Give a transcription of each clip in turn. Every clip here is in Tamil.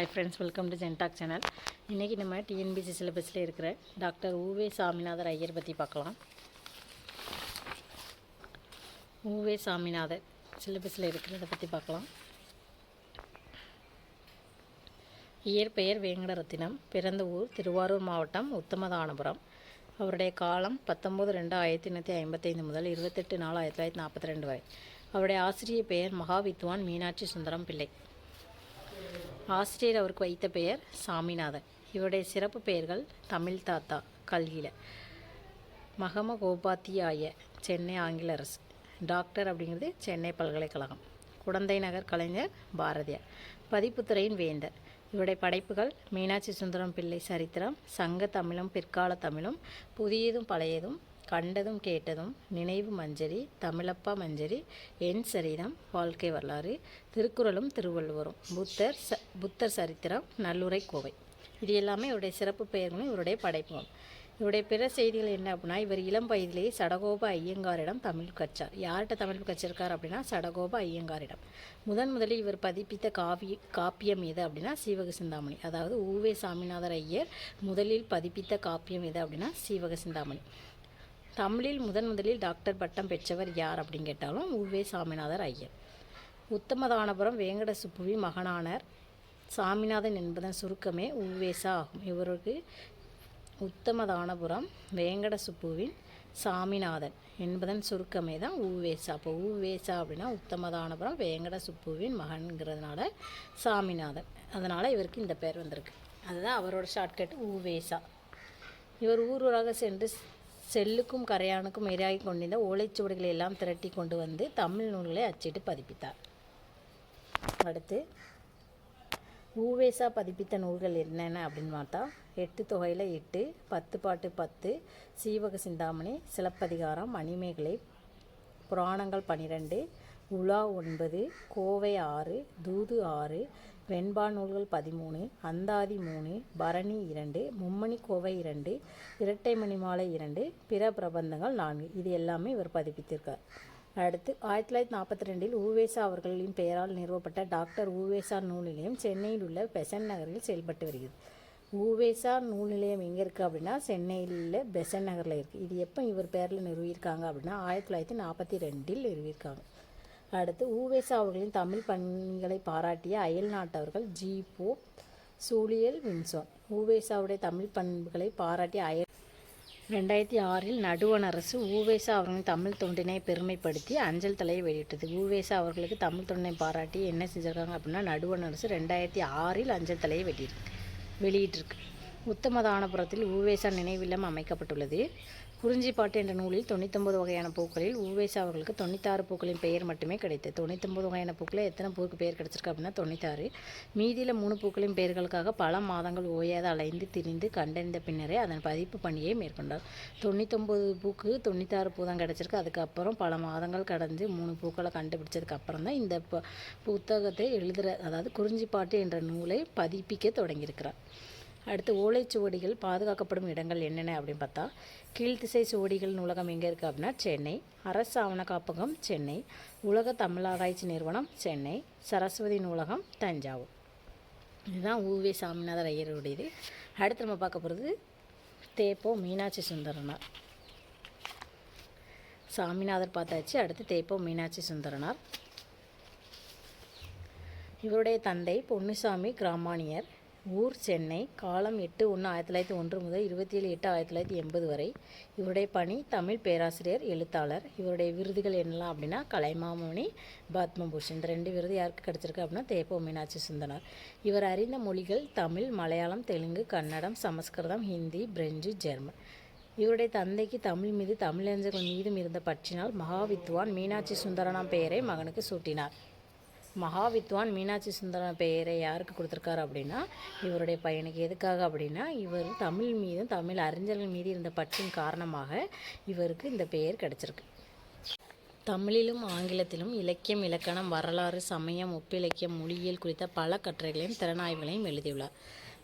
Hi friends welcome to Gentalk channel இன்றைக்கி நம்ம டிஎன்பிசி சிலபஸில் இருக்கிற டாக்டர் ஊவே சாமிநாதர் ஐயர் பற்றி பார்க்கலாம். ஊவே சாமிநாதர் சிலபஸில் இருக்கிறத பற்றி பார்க்கலாம். இயற்பெயர் வேங்கடரத்தினம் பிறந்த ஊர் திருவாரூர் மாவட்டம் உத்தமதானபுரம். அவருடைய காலம் பத்தொம்போது ரெண்டு ஆயிரத்தி எண்ணூற்றி ஐம்பத்தைந்து முதல் இருபத்தெட்டு நாலு ஆயிரத்தி தொள்ளாயிரத்தி நாற்பத்தி ரெண்டு வரை. அவருடைய ஆசிரியர் பெயர் மகாவித்வான் மீனாட்சி சுந்தரம் பிள்ளை. ஆசிரியர் அவருக்கு வைத்த பெயர் சாமிநாதன். இவருடைய சிறப்பு பெயர்கள் தமிழ் தாத்தா கல்கில மகம கோபாத்தியாய சென்னை ஆங்கில அரசு. டாக்டர் அப்படிங்கிறது சென்னை பல்கலைக்கழகம். குடந்தை நகர் கலைஞர் பாரதியார். பதிப்புத்துறையின் வேந்தர். இவருடைய படைப்புகள் மீனாட்சி சுந்தரம் பிள்ளை சரித்திரம் சங்க தமிழும் பிற்கால தமிழும் புதியதும் பழையதும் கண்டதும் கேட்டதும் நினைவு மஞ்சரி தமிழப்பா மஞ்சரி என் சரிதம் வாழ்க்கை வரலாறு திருக்குறளும் திருவள்ளுவரும். புத்தர் ச புத்தர் சரித்திரம் நல்லுரை கோவை. இது எல்லாமே இவருடைய சிறப்பு பெயர்களும் இவருடைய படைப்புகள் இவருடைய பிற செய்திகள் என்ன அப்படின்னா இவர் இளம் வயதிலேயே சடகோப ஐயங்காரிடம் தமிழ் கற்றார். யார்கிட்ட தமிழ் கற்றிருக்கார் அப்படின்னா சடகோப ஐயங்காரிடம். முதன் முதலில் இவர் பதிப்பித்த காவி காப்பியம் எது அப்படின்னா சீவக சிந்தாமணி அதாவது ஊவே சாமிநாதர் ஐயர் முதலில் பதிப்பித்த காப்பியம் எது அப்படின்னா சீவக சிந்தாமணி தமிழில் முதன் முதலில் டாக்டர் பட்டம் பெற்றவர் யார் அப்படின்னு கேட்டாலும் உவே சாமிநாதர் ஐயர். உத்தமதானபுரம் வேங்கட சுப்புவி மகனானர். சாமிநாதன் என்பதன் சுருக்கமே உவேசா ஆகும். இவருக்கு உத்தமதானபுரம் வேங்கட சுப்புவின் சாமிநாதன் என்பதன் சுருக்கமே தான் ஊவேசா அப்போ ஊவேசா அப்படின்னா உத்தமதானபுரம் வேங்கட சுப்புவின் மகன்கிறதுனால சாமிநாதன். அதனால் இவருக்கு இந்த பேர் வந்திருக்கு. அதுதான் அவரோட ஷார்ட்கட் ஊவேசா இவர் ஊர் ஊராக சென்று செல்லுக்கும் கரையானுக்கும் இரையாகி கொண்டிருந்த ஓலைச்சுவடுகளை எல்லாம் திரட்டி கொண்டு வந்து தமிழ் நூல்களை அச்சிட்டு பதிப்பித்தார். அடுத்து ஊவேசா பதிப்பித்த நூல்கள் என்னென்ன அப்படின்னு பார்த்தா எட்டு தொகையில் எட்டு பத்து பாட்டு பத்து சீவக சிந்தாமணி சிலப்பதிகாரம் மணிமேகலை புராணங்கள் பனிரெண்டு உலா ஒன்பது கோவை ஆறு தூது ஆறு வெண்பா நூல்கள் பதிமூணு அந்தாதி மூணு பரணி இரண்டு மும்மணி கோவை இரண்டு இரட்டை மணிமாலை இரண்டு பிற பிரபந்தங்கள் நான்கு. இது எல்லாமே இவர் பதிப்பித்திருக்கார். அடுத்து ஆயிரத்தி தொள்ளாயிரத்தி நாற்பத்தி ரெண்டில் ஊவேசா அவர்களின் பெயரால் நிறுவப்பட்ட டாக்டர் ஊவேசா நூல் நிலையம் சென்னையில் உள்ள பெசன் நகரில் செயல்பட்டு வருகிறது. ஊவேசா நூல் நிலையம் எங்கே இருக்குது அப்படின்னா சென்னையில் உள்ள பெசன் நகரில் இருக்குது இது எப்போ இவர் பேரில் நிறுவியிருக்காங்க அப்படின்னா ஆயிரத்தி தொள்ளாயிரத்தி நாற்பத்தி ரெண்டில் நிறுவியிருக்காங்க. அடுத்து ஊவேசா அவர்களின் தமிழ் பணிகளை பாராட்டிய அயல் நாட்டவர்கள் ஜிபோ சூழியல் வின்சோன். ஊவேசாவுடைய தமிழ் பண்புகளை பாராட்டிய அயல் ரெண்டாயிரத்தி ஆறில் நடுவண் அரசு ஊவேசா அவர்களின் தமிழ் தொண்டினை பெருமைப்படுத்தி அஞ்சல் தலையை வெளியிட்டது. ஊவேசா அவர்களுக்கு தமிழ் தொண்டினை பாராட்டி என்ன செஞ்சுருக்காங்க அப்படின்னா நடுவணரசு ரெண்டாயிரத்தி ஆறில் அஞ்சல் தலையை வெளியிட்டு வெளியிட்டிருக்கு. உத்தமதானபுரத்தில் ஊவேசா நினைவில்லம் அமைக்கப்பட்டுள்ளது. குறிஞ்சிப்பாட்டு என்ற நூலில் தொண்ணூத்தொம்பது வகையான பூக்களில் ஊவேசா அவர்களுக்கு தொண்ணூத்தாறு பூக்களின் பெயர் மட்டுமே கிடைத்தது. தொண்ணூத்தொம்பது வகையான பூக்களில் எத்தனை பூக்கு பெயர் கிடைச்சிருக்கு அப்படின்னா தொண்ணூத்தாறு. மீதியில் மூணு பூக்களின் பெயர்களுக்காக பல மாதங்கள் ஓயாத அலைந்து திரிந்து கண்டறிந்த பின்னரே அதன் பதிப்பு பணியை மேற்கொண்டார். தொண்ணூத்தொம்பது பூக்கு தொண்ணூத்தாறு பூ தான் கிடச்சிருக்கு. அதுக்கப்புறம் பல மாதங்கள் கடந்து மூணு பூக்களை கண்டுபிடிச்சதுக்கு அப்புறம் தான் இந்த ப புத்தகத்தை எழுதுகிற அதாவது குறிஞ்சிப்பாட்டு என்ற நூலை பதிப்பிக்க தொடங்கியிருக்கிறார். அடுத்து ஓலைச்சுவடிகள் பாதுகாக்கப்படும் இடங்கள் என்னென்ன அப்படின்னு பார்த்தா கீழ்த்திசை சுவடிகள் நூலகம் எங்கே இருக்குது அப்படின்னா சென்னை அரசு ஆவண காப்பகம் சென்னை உலக தமிழ் ஆராய்ச்சி நிறுவனம் சென்னை சரஸ்வதி நூலகம் தஞ்சாவூர். இதுதான் ஊவே சாமிநாதர் ஐயருடையது. அடுத்து நம்ம பார்க்க போகிறது தேப்போ மீனாட்சி சுந்தரனார். சாமிநாதர் பார்த்தாச்சு அடுத்து தேப்போ மீனாட்சி சுந்தரனார். இவருடைய தந்தை பொன்னுசாமி கிராமானியர் ஊர் சென்னை காலம் எட்டு ஒன்று ஆயிரத்தி தொள்ளாயிரத்தி ஒன்று முதல் இருபத்தி ஏழு எட்டு ஆயிரத்தி தொள்ளாயிரத்தி எண்பது வரை இவருடைய பணி தமிழ் பேராசிரியர் எழுத்தாளர். இவருடைய விருதுகள் என்னலாம் அப்படின்னா கலைமாமணி பத்மபூஷன். இந்த ரெண்டு விருது யாருக்கு கிடச்சிருக்கு அப்படின்னா தேப்போ மீனாட்சி சுந்தனர். இவர் அறிந்த மொழிகள் தமிழ் மலையாளம் தெலுங்கு கன்னடம் சமஸ்கிருதம் ஹிந்தி பிரெஞ்சு ஜெர்மன். இவருடைய தந்தைக்கு தமிழ் மீது தமிழறிஞர்கள் மீதும் இருந்த பற்றினால் மகாவித்வான் மீனாட்சி சுந்தரனாம் பெயரை மகனுக்கு சூட்டினார். மகாவித்வான் மீனாட்சி சுந்தரன் பெயரை யாருக்கு கொடுத்துருக்காரு அப்படின்னா இவருடைய பையனுக்கு. எதுக்காக அப்படின்னா இவர் தமிழ் மீதும் தமிழ் அறிஞர்கள் மீது இருந்த பற்றின் காரணமாக இவருக்கு இந்த பெயர் கிடச்சிருக்கு. தமிழிலும் ஆங்கிலத்திலும் இலக்கியம் இலக்கணம் வரலாறு சமயம் ஒப்பிலக்கியம் மொழியியல் குறித்த பல கட்டுரைகளையும் திறனாய்வுகளையும் எழுதியுள்ளார்.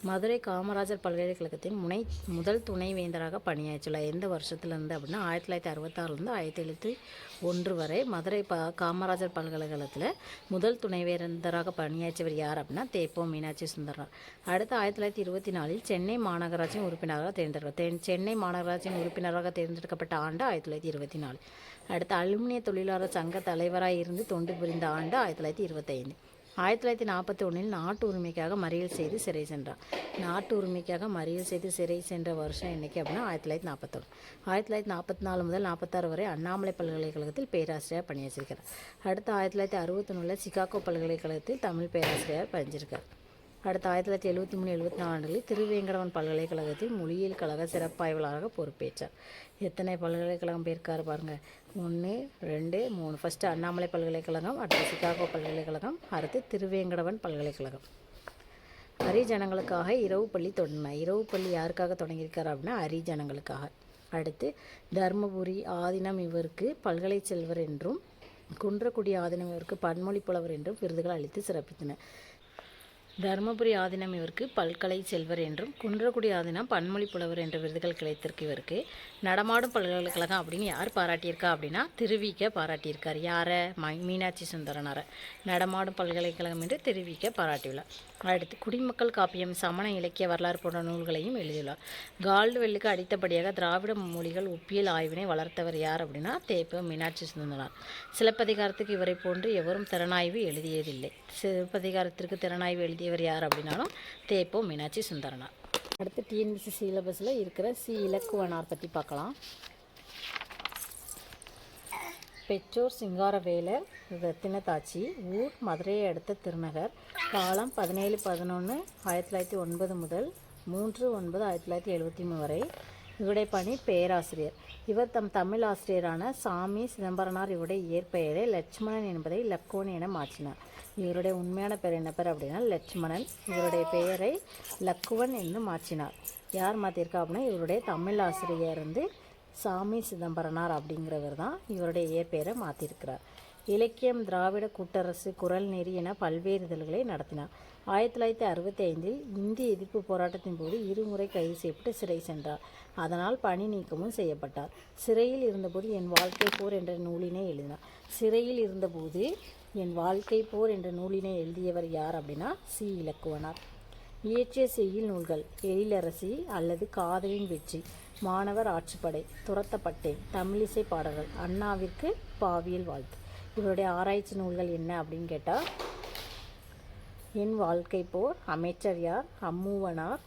மதுரை காமராஜர் பல்கலைக்கழகத்தின் முனை முதல் துணைவேந்தராக பணியாற்றியுள்ளார். எந்த வருஷத்துலேருந்து அப்படின்னா ஆயிரத்தி தொள்ளாயிரத்தி அறுபத்தாறுலேருந்து ஆயிரத்தி எழுபத்தி ஒன்று வரை மதுரை ப காமராஜர் பல்கலைக்கழகத்தில் முதல் துணைவேந்தராக பணியாற்றியவர் யார் அப்படின்னா தேப்போ மீனாட்சி சுந்தரனார் அடுத்து ஆயிரத்தி தொள்ளாயிரத்தி இருபத்தி நாலில் சென்னை மாநகராட்சியின் உறுப்பினராக தேர்ந்தெடுக்க தென் சென்னை மாநகராட்சியின் உறுப்பினராக தேர்ந்தெடுக்கப்பட்ட ஆண்டு ஆயிரத்தி தொள்ளாயிரத்தி இருபத்தி நாலு. அடுத்து அலுமினிய தொழிலாளர் சங்க தலைவராக இருந்து தொண்டு புரிந்த ஆண்டு ஆயிரத்தி தொள்ளாயிரத்தி இருபத்தைந்து. ஆயிரத்தி தொள்ளாயிரத்தி நாற்பத்தி ஒன்றில் நாட்டு உரிமைக்காக மறியல் செய்து சிறை சென்றார். நாட்டு உரிமைக்காக மறியல் செய்து சிறை சென்ற வருஷம் என்னைக்கு அப்படின்னா ஆயிரத்தி தொள்ளாயிரத்தி நாற்பத்தொன்று ஆயிரத்தி தொள்ளாயிரத்தி நாற்பத்தி நாலு முதல் நாற்பத்தாறு வரை அண்ணாமலை பல்கலைக்கழகத்தில் பேராசிரியர் பணியாற்றிருக்கிறார். அடுத்து ஆயிரத்தி தொள்ளாயிரத்தி அறுபத்தொன்னில் சிகாகோ பல்கலைக்கழகத்தில் தமிழ் பேராசிரியர் பணிஞ்சிருக்கார். அடுத்து ஆயிரத்தி தொள்ளாயிரத்தி எழுபத்தி மூணு எழுபத்தி நாலு ஆண்டுகளில் திருவேங்கடவன் பல்கலைக்கழகத்தில் மொழியியல் கழக சிறப்பாய்வாளராக பொறுப்பேற்றார். எத்தனை பல்கலைக்கழகம் போயிருக்காரு பாருங்கள் ஒன்று ரெண்டு மூணு. ஃபஸ்ட்டு அண்ணாமலை பல்கலைக்கழகம் அடுத்து சிகாகோ பல்கலைக்கழகம் அடுத்து திருவேங்கடவன் பல்கலைக்கழகம். ஹரிஜனங்களுக்காக இரவு பள்ளி தொடங்கினார். இரவு பள்ளி யாருக்காக தொடங்கியிருக்கார் அப்படின்னா ஹரிஜனங்களுக்காக. அடுத்து தர்மபுரி ஆதீனம் இவருக்கு பல்கலை செல்வர் என்றும் குன்றக்குடி ஆதீனம் இவருக்கு பன்மொழி புலவர் என்றும் விருதுகள் அளித்து சிறப்பித்தனர். தருமபுரி ஆதீனம் இவருக்கு பல்கலை செல்வர் என்றும் குன்றக்குடி ஆதீனம் பன்மொழி புலவர் என்ற விருதுகள் கிடைத்திருக்கு இவருக்கு. நடமாடும் பல்கலைக்கழகம் அப்படின்னு யார் பாராட்டியிருக்கா அப்படின்னா திருவிக்க பாராட்டியிருக்கார். யாரை? ம மீனாட்சி சுந்தரனாரை. நடமாடும் பல்கலைக்கழகம் என்று திருவிக்க பாராட்டியுள்ளார். அடுத்து குடிமக்கள் காப்பியம் சமண இலக்கிய வரலாறு போன்ற நூல்களையும் எழுதியுள்ளார். கால்டுவெல்லுக்கு அடித்தபடியாக திராவிட மொழிகள் ஒப்பியல் ஆய்வினை வளர்த்தவர் யார் அப்படின்னா தேப்ப மீனாட்சி சுந்தரனார். சிலப்பதிகாரத்துக்கு இவரை போன்று எவரும் திறனாய்வு எழுதியதில்லை. சிலப்பதிகாரத்திற்கு திறனாய்வு எழுதியவர் யார் அப்படின்னாலும் தேப்போ மீனாட்சி சுந்தரனார். அடுத்து டிஎன்பிசி சிலபஸில் இருக்கிற சி இலக்குவனார் பற்றி பார்க்கலாம். பெற்றோர் சிங்காரவேலர் ரத்தினத்தாச்சி ஊர் மதுரையை அடுத்த திருநகர். காலம் பதினேழு பதினொன்று ஆயிரத்தி தொள்ளாயிரத்தி ஒன்பது முதல் மூன்று ஒன்பது ஆயிரத்தி தொள்ளாயிரத்தி எழுபத்தி மூணு வரை. இவருடைய பணி பேராசிரியர். இவர் தம் தமிழ் ஆசிரியரான சாமி சிதம்பரனார் இவருடைய இயற்பெயரை லட்சுமணன் என்பதை லக்கோன் என மாற்றினார். இவருடைய உண்மையான பெயர் என்ன பேர் அப்படின்னா லட்சுமணன். இவருடைய பெயரை லக்குவன் என்று மாற்றினார். யார் மாற்றிருக்கா அப்படின்னா இவருடைய தமிழ் ஆசிரியர் வந்து சாமி சிதம்பரனார் அப்படிங்கிறவர் தான் இவருடைய இயற்பெயரை மாற்றிருக்கிறார் இலக்கியம் திராவிட கூட்டரசு குரல் நெறி என பல்வேறு இதழ்களை நடத்தினார். ஆயிரத்தி தொள்ளாயிரத்தி அறுபத்தி ஐந்தில் இந்திய எதிர்ப்பு போராட்டத்தின் போது இருமுறை கைது செய்யப்பட்டு சிறை சென்றார். அதனால் பணி நீக்கமும் செய்யப்பட்டார். சிறையில் இருந்தபோது என் வாழ்க்கை போர் என்ற நூலினை எழுதினார். சிறையில் இருந்தபோது என் வாழ்க்கை போர் என்ற நூலினை எழுதியவர் யார் அப்படின்னா சி. இலக்குவனார். இயற்றிய செய்யுள் நூல்கள் எழிலரசி அல்லது காதலின் வெற்றி மாணவர் ஆட்சிப்படை துரத்தப்பட்டேன் தமிழிசை பாடல்கள் அண்ணாவிற்கு பாவியல் வாழ்த்து. இவருடைய ஆராய்ச்சி நூல்கள் என்ன அப்படின்னு கேட்டால் என் வாழ்க்கை போர் அமைச்சர் யார்? அம்மூவனார்.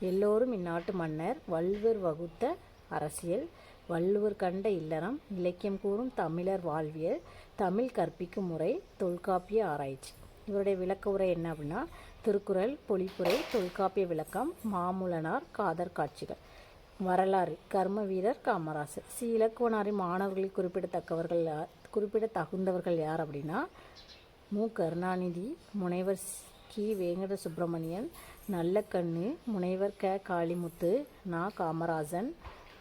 எல்லோரும் இந்நாட்டு மன்னர் வள்ளுவர் வகுத்த அரசியல். வள்ளுவர் கண்ட இல்லறம் இலக்கியம் கூறும் தமிழர் வாழ்வியல் தமிழ் கற்பிக்கும் முறை தொல்காப்பிய ஆராய்ச்சி. இவருடைய விளக்க உரை என்ன அப்படின்னா திருக்குறள் பொழிப்புரை தொல்காப்பிய விளக்கம் மாமூலனார் காதர் காட்சிகள். வரலாறு கர்ம வீரர் காமராசர். சி. இலக்குவனாரின் மாணவர்களில் குறிப்பிடத்தக்கவர்கள் யார் குறிப்பிட தகுந்தவர்கள் யார் அப்படின்னா மு. கருணாநிதி முனைவர் கி. வேங்கட சுப்பிரமணியன் நல்லக்கண்ணு முனைவர் க. காளிமுத்து நா. காமராஜன்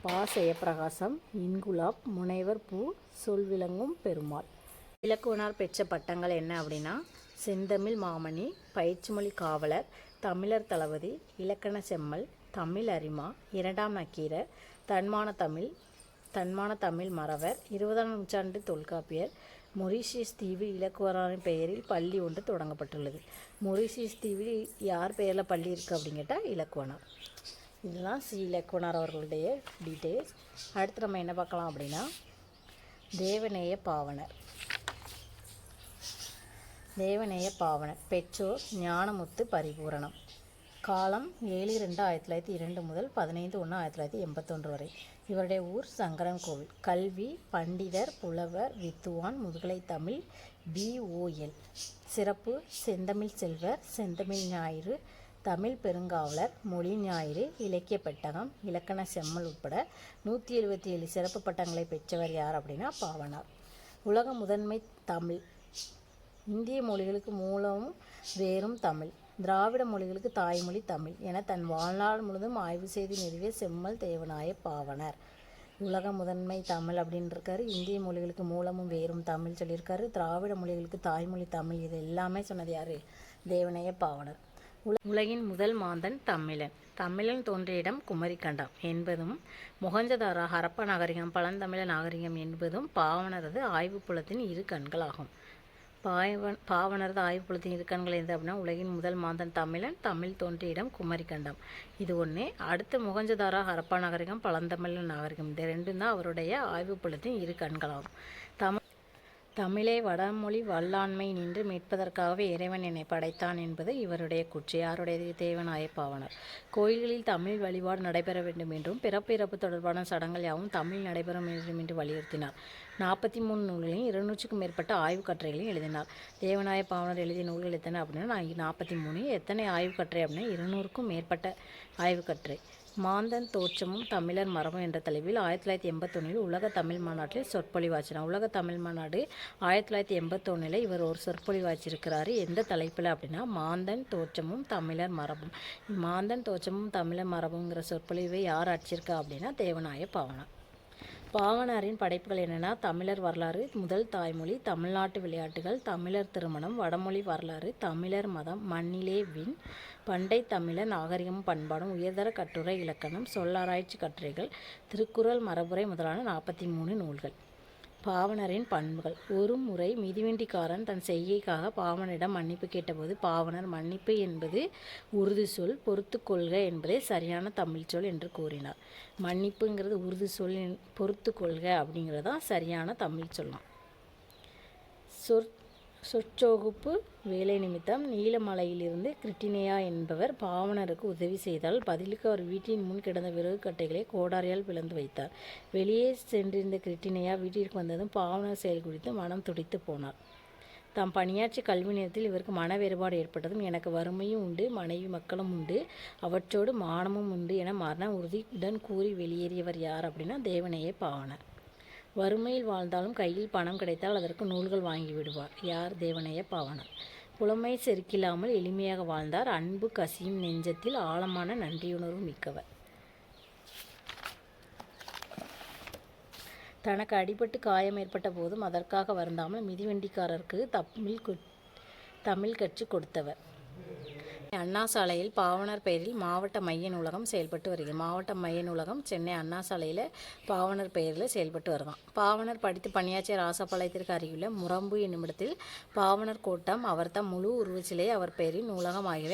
பா ஜெயப்பிரகாசம் இன்குலாப் முனைவர் பூ சொல்விளங்கும் பெருமாள். இலக்குவனார் பெற்ற பட்டங்கள் என்ன அப்படின்னா செந்தமிழ் மாமணி பயிற்சிமொழி காவலர் தமிழர் தளபதி இலக்கண செம்மல் தமிழ் அரிமா இரண்டாம் நக்கீரர் தன்மான தமிழ் தன்மான தமிழ் மறவர் இருபதாம் நூற்றாண்டு தொல்காப்பியர் மொரிஷியஸ் தீவில் இலக்குவரானின் பெயரில் பள்ளி ஒன்று தொடங்கப்பட்டுள்ளது. மொரிஷியஸ் தீவில் யார் பெயரில் பள்ளி இருக்குது அப்படின்னு கேட்டால் இலக்குவனார். இதெல்லாம் சி இலக்குனர் அவர்களுடைய டீட்டெயில்ஸ் அடுத்து நம்ம என்ன பார்க்கலாம் அப்படின்னா தேவநேய பாவனர். தேவநேய பாவனர் பெற்றோர் ஞானமுத்து பரிபூரணம். காலம் ஏழு ரெண்டு ஆயிரத்தி தொள்ளாயிரத்தி இரண்டு முதல் பதினைந்து ஒன்று ஆயிரத்தி தொள்ளாயிரத்தி எண்பத்தொன்று வரை. இவருடைய ஊர் சங்கரன் கோவில். கல்வி பண்டிதர் புலவர் வித்துவான் முதுகலை தமிழ் பிஓஎல் சிறப்பு செந்தமிழ் செல்வர் செந்தமிழ் ஞாயிறு தமிழ் பெருங்காவலர் மொழி ஞாயிறு இலக்கிய பெட்டகம் இலக்கண செம்மல் உட்பட நூற்றி எழுபத்தி ஏழு சிறப்பு பட்டங்களை பெற்றவர் யார் அப்படின்னா பாவனார். உலக முதன்மை தமிழ். இந்திய மொழிகளுக்கு மூலமும் வேறும் தமிழ். திராவிட மொழிகளுக்கு தாய்மொழி தமிழ் என தன் வாழ்நாள் முழுதும் ஆய்வு செய்து நிறுவிய செம்மல் தேவநாய பாவனர். உலக முதன்மை தமிழ் அப்படின்னு இருக்காரு இந்திய மொழிகளுக்கு மூலமும் வேறும் தமிழ் சொல்லியிருக்காரு. திராவிட மொழிகளுக்கு தாய்மொழி தமிழ் இது எல்லாமே சொன்னது யார்? தேவனைய பாவனர். உலகின் முதல் மாந்தன் தமிழன். தமிழன் தோன்றிய இடம் குமரிக்கண்டம் என்பதும் மொகஞ்சதாரா ஹரப்பா நாகரிகம் பழந்தமிழ நாகரிகம் என்பதும் பாவனரது ஆய்வுப்புலத்தின் இரு கண்களாகும். பாவன் பாவனரது ஆய்வுப்புலத்தின் இரு கண்கள் எது அப்படின்னா உலகின் முதல் மாந்தன் தமிழன் தமிழ் தோன்றிய இடம் குமரிக்கண்டம். இது ஒன்று அடுத்து முகஞ்சதாரா ஹரப்பா நாகரிகம் பழந்தமிழ் நாகரிகம். இந்த ரெண்டும் தான் அவருடைய ஆய்வுப்புலத்தின் இரு கண்களாகும். தமிழை வடமொழி வல்லாண்மை நின்று மீட்பதற்காகவே இறைவன் என்னை படைத்தான் என்பது இவருடைய கூற்று யாருடைய தேவநாய பாவனர். கோயில்களில் தமிழ் வழிபாடு நடைபெற வேண்டும் என்றும் பிறப்பு இறப்பு தொடர்பான சடங்குகள் யாவும் தமிழ் நடைபெற வேண்டும் என்று வலியுறுத்தினார். நாற்பத்தி மூணு நூல்களையும் இருநூற்றுக்கும் மேற்பட்ட ஆய்வுக் கட்டுரைகளையும் எழுதினார். தேவநாய பாவனர் எழுதிய நூல்கள் எத்தனை அப்படின்னா நான் நாற்பத்தி மூணு எத்தனை ஆய்வுக் கட்டுரை அப்படின்னா இருநூறுக்கும் மேற்பட்ட ஆய்வுக் கட்டுரை. மாந்தன் தோற்றமும் தமிழர் மரபும் என்ற தலைப்பில் ஆயிரத்தி தொள்ளாயிரத்தி எண்பத்தொன்னில் உலக தமிழ் மாநாட்டில் சொற்பொழிவாச்சினார் உலக தமிழ் மாநாடு ஆயிரத்தி தொள்ளாயிரத்தி எண்பத்தொன்னில் இவர் ஒரு சொற்பொழிவாச்சிருக்கிறாரு எந்த தலைப்பில் அப்படின்னா மாந்தன் தோற்றமும் தமிழர் மரபும். மாந்தன் தோற்றமும் தமிழர் மரபுங்கிற சொற்பொழிவை யார் அடிச்சிருக்கா அப்படின்னா தேவநாய பாவனா. பாவனாரின் படைப்புகள் என்னென்னா தமிழர் வரலாறு முதல் தாய்மொழி தமிழ்நாட்டு விளையாட்டுகள் தமிழர் திருமணம் வடமொழி வரலாறு தமிழர் மதம் மண்ணிலே வின் பண்டை தமிழர் நாகரிகமும் பண்பாடும் உயர்தர கட்டுரை இலக்கணம் சொல்லாராய்ச்சி கட்டுரைகள் திருக்குறள் மரபுரை முதலான நாற்பத்தி மூணு நூல்கள். பாவனரின் பண்புகள். ஒரு முறை மிதிவண்டிக்காரன் தன் செய்கைக்காக பாவனரிடம் மன்னிப்பு கேட்டபோது பாவனர் மன்னிப்பு என்பது உருது சொல் பொறுத்து கொள்க என்பதே சரியான தமிழ் சொல் என்று கூறினார். மன்னிப்புங்கிறது உருது சொல் பொறுத்து கொள்க அப்படிங்கிறது தான் சரியான தமிழ் சொல்லாம். சொற் சொற்சோகுப்பு வேலை நிமித்தம் நீலமலையிலிருந்து கிரிட்டினேயா என்பவர் பாவனருக்கு உதவி செய்தால் பதிலுக்கு அவர் வீட்டின் முன் கிடந்த விறகு கட்டைகளை கோடாரியால் பிளந்து வைத்தார். வெளியே சென்றிருந்த கிரிட்டினேயா வீட்டிற்கு வந்ததும் பாவனர் செயல் குறித்து மனம் துடித்து போனார். தாம் பணியாற்றி கல்வி நேரத்தில் இவருக்கு மன வேறுபாடு ஏற்பட்டதும் எனக்கு வறுமையும் உண்டு மனைவி மக்களும் உண்டு அவற்றோடு மானமும் உண்டு என மரண உறுதியுடன் கூறி வெளியேறியவர் யார் அப்படின்னா தேவனையே பாவனர். வறுமையில் வாழ்ந்தாலும் கையில் பணம் கிடைத்தால் அதற்கு நூல்கள் வாங்கி விடுவார். யார்? தேவனைய பாவனர். புலமை செருக்கில்லாமல் எளிமையாக வாழ்ந்தார். அன்பு கசியும் நெஞ்சத்தில் ஆழமான நன்றியுணர்வு மிக்கவர். தனக்கு அடிபட்டு காயம் ஏற்பட்ட போதும் அதற்காக வருந்தாமல் மிதிவண்டிக்காரருக்கு தமிழ் தமிழ் கற்றுக் கொடுத்தவர். அண்ணா சாலையில் பாவனர் பெயரில் மாவட்ட மைய நூலகம் செயல்பட்டு வருகிறது. மாவட்ட மைய நூலகம் சென்னை அண்ணா சாலையில் பாவனர் பெயரில் செயல்பட்டு வருவான் பாவனர் படித்து பணியாற்றிய ராசபாளையத்திற்கு அருகிலுள்ள முரம்பு என்னுமிடத்தில் பாவனர் கோட்டம் அவர்தம் முழு உருவச்சிலை அவர் பெயரில் நூலகம் ஆகியவை